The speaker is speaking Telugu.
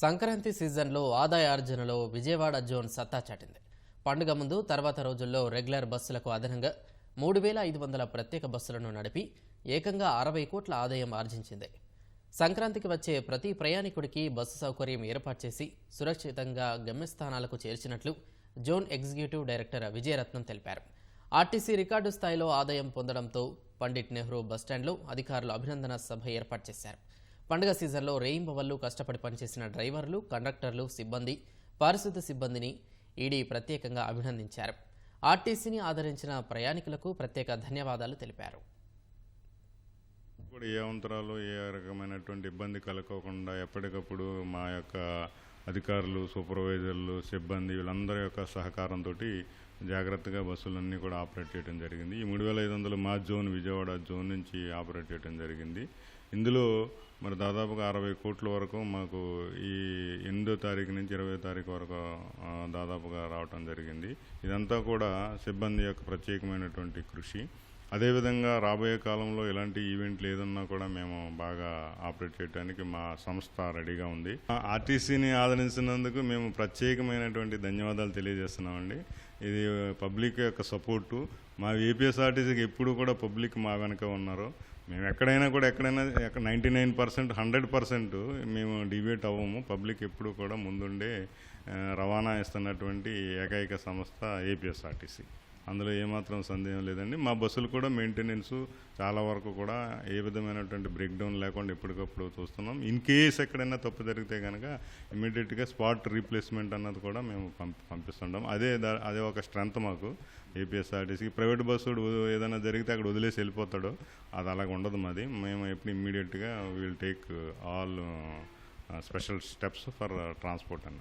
సంక్రాంతి సీజన్లో ఆదాయ ఆర్జనలో విజయవాడ జోన్ సత్తా చాటింది. పండుగ ముందు తర్వాత రోజుల్లో రెగ్యులర్ బస్సులకు అదనంగా మూడు వేల ఐదు వందల ప్రత్యేక బస్సులను నడిపి ఏకంగా అరవై కోట్ల ఆదాయం ఆర్జించింది. సంక్రాంతికి వచ్చే ప్రతి ప్రయాణికుడికి బస్సు సౌకర్యం ఏర్పాటు చేసి సురక్షితంగా గమ్యస్థానాలకు చేర్చినట్లు జోన్ ఎగ్జిక్యూటివ్ డైరెక్టర్ విజయరత్నం తెలిపారు. ఆర్టీసీ రికార్డు స్థాయిలో ఆదాయం పొందడంతో పండిట్ నెహ్రూ బస్టాండ్లో అధికారులు అభినందన సభ ఏర్పాటు చేశారు. పండుగ సీజన్లో రేయింబవళ్ళు కష్టపడి పనిచేసిన డ్రైవర్లు కండక్టర్లు సిబ్బంది పారిశుద్ధ సిబ్బందిని ఈడీ ప్రత్యేకంగా అభినందించారు. ఆర్టీసీని ఆదరించిన ప్రయాణికులకు ప్రత్యేక ధన్యవాదాలు తెలిపారు. ఇప్పుడు ఏ అవంతరాలు ఏ రకమైనటువంటి ఇబ్బంది కలగకుండా ఎప్పటికప్పుడు మా యొక్క అధికారులు సూపర్వైజర్లు సిబ్బంది వీళ్ళందరి యొక్క సహకారంతో జాగ్రత్తగా బస్సులన్నీ కూడా ఆపరేట్ చేయడం జరిగింది. ఈ మూడు వేల ఐదు వందలు మా జోన్ విజయవాడ జోన్ నుంచి ఆపరేట్ చేయడం జరిగింది. ఇందులో మరి దాదాపుగా అరవై కోట్ల వరకు మాకు ఈ ఎనిమిదో తారీఖు నుంచి ఇరవై తారీఖు వరకు దాదాపుగా రావటం జరిగింది. ఇదంతా కూడా సిబ్బంది యొక్క ప్రత్యేకమైనటువంటి కృషి. అదేవిధంగా రాబోయే కాలంలో ఇలాంటి ఈవెంట్లు ఏదన్నా కూడా మేము బాగా ఆపరేట్ చేయడానికి మా సంస్థ రెడీగా ఉంది. ఆర్టీసీని ఆదరించినందుకు మేము ప్రత్యేకమైనటువంటి ధన్యవాదాలు తెలియజేస్తున్నామండి. ఇది పబ్లిక్ యొక్క సపోర్టు. మా ఏపీఎస్ఆర్టీసీకి ఎప్పుడు కూడా పబ్లిక్ మా వెనక ఉన్నారు. మేము ఎక్కడైనా కూడా ఎక్కడైనా ninety nine percent hundred percent మేము డిబేట్ అవ్వము. పబ్లిక్ ఎప్పుడు కూడా ముందుండే రవాణా ఇస్తున్నటువంటి ఏకైక సంస్థ ఏపీఎస్ఆర్టీసీ. అందులో ఏమాత్రం సందేహం లేదండి. మా బస్సులు కూడా మెయింటెనెన్స్ చాలా వరకు కూడా ఏ విధమైనటువంటి బ్రేక్ డౌన్ లేకుండా ఎప్పటికప్పుడు చూస్తున్నాం. ఇన్ కేస్ ఎక్కడైనా తప్పు జరిగితే కనుక ఇమీడియట్గా స్పాట్ రీప్లేస్మెంట్ అన్నది కూడా మేము పంపి పంపిస్తుంటాం. అదే దా- అదే ఒక స్ట్రెంత్ మాకు ఏపీఎస్ఆర్టీసీకి ప్రైవేట్ బస్సు ఏదైనా జరిగితే అక్కడ వదిలేసి వెళ్ళిపోతాడు. అది అలాగ ఉండదు మాది. మేము ఎప్పుడు ఇమ్మీడియట్గా will take all special steps for transport అన్న